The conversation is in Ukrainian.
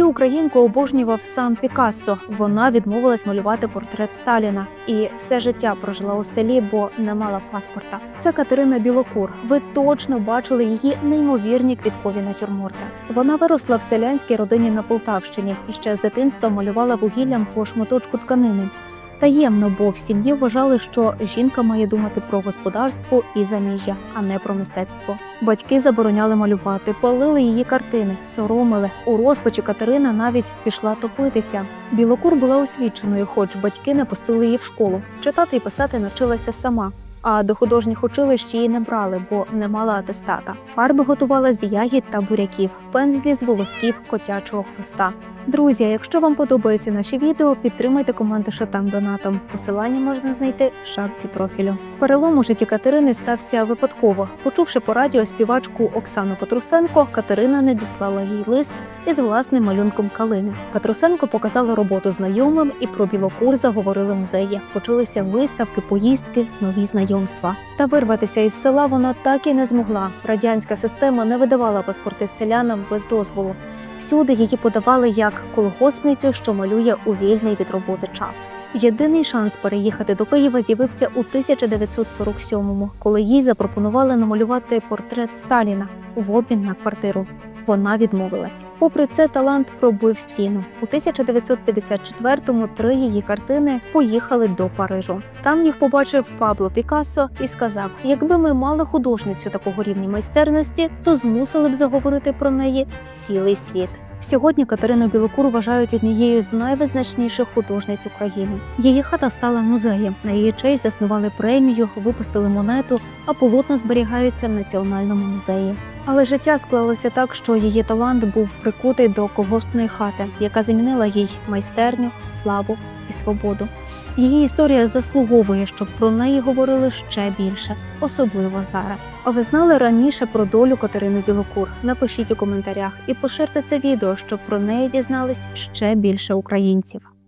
Цю українку обожнював сам Пікассо. Вона відмовилась малювати портрет Сталіна і все життя прожила у селі, бо не мала паспорта. Це Катерина Білокур. Ви точно бачили її неймовірні квіткові натюрморти. Вона виросла в селянській родині на Полтавщині і ще з дитинства малювала вугіллям по шматочку тканини. Таємно, бо в сім'ї вважали, що жінка має думати про господарство і заміжжя, а не про мистецтво. Батьки забороняли малювати, палили її картини, соромили. У розпачі Катерина навіть пішла топитися. Білокур була освіченою, хоч батьки не пустили її в школу. Читати і писати навчилася сама. А до художніх училищ її не брали, бо не мала атестата. Фарби готувала з ягід та буряків, пензлі з волосків котячого хвоста. Друзі, якщо вам подобаються наші відео, підтримайте команду там донатом. Посилання можна знайти в шапці профілю. Перелом у житті Катерини стався випадково. Почувши по радіо співачку Оксану Петрусенко, Катерина надіслала їй лист із власним малюнком калини. Петрусенко показала роботу знайомим і про білокур заговорили музеї. Почалися виставки, поїздки, нові знайомства. Та вирватися із села вона так і не змогла. Радянська система не видавала паспорти селянам без дозволу. Всюди її подавали як колгоспницю, що малює у вільний від роботи час. Єдиний шанс переїхати до Києва з'явився у 1947-му, коли їй запропонували намалювати портрет Сталіна в обмін на квартиру. Вона відмовилась. Попри це, талант пробив стіну. У 1954-му три її картини поїхали до Парижу. Там їх побачив Пабло Пікассо і сказав: якби ми мали художницю такого рівня майстерності, то змусили б заговорити про неї цілий світ. Сьогодні Катерину Білокур вважають однією з найвизначніших художниць України. Її хата стала музеєм. На її честь заснували премію, випустили монету, а полотна зберігаються в національному музеї. Але життя склалося так, що її талант був прикутий до колгоспної хати, яка замінила їй майстерню, славу і свободу. Її історія заслуговує, щоб про неї говорили ще більше, особливо зараз. А ви знали раніше про долю Катерини Білокур? Напишіть у коментарях і поширте це відео, щоб про неї дізнались ще більше українців.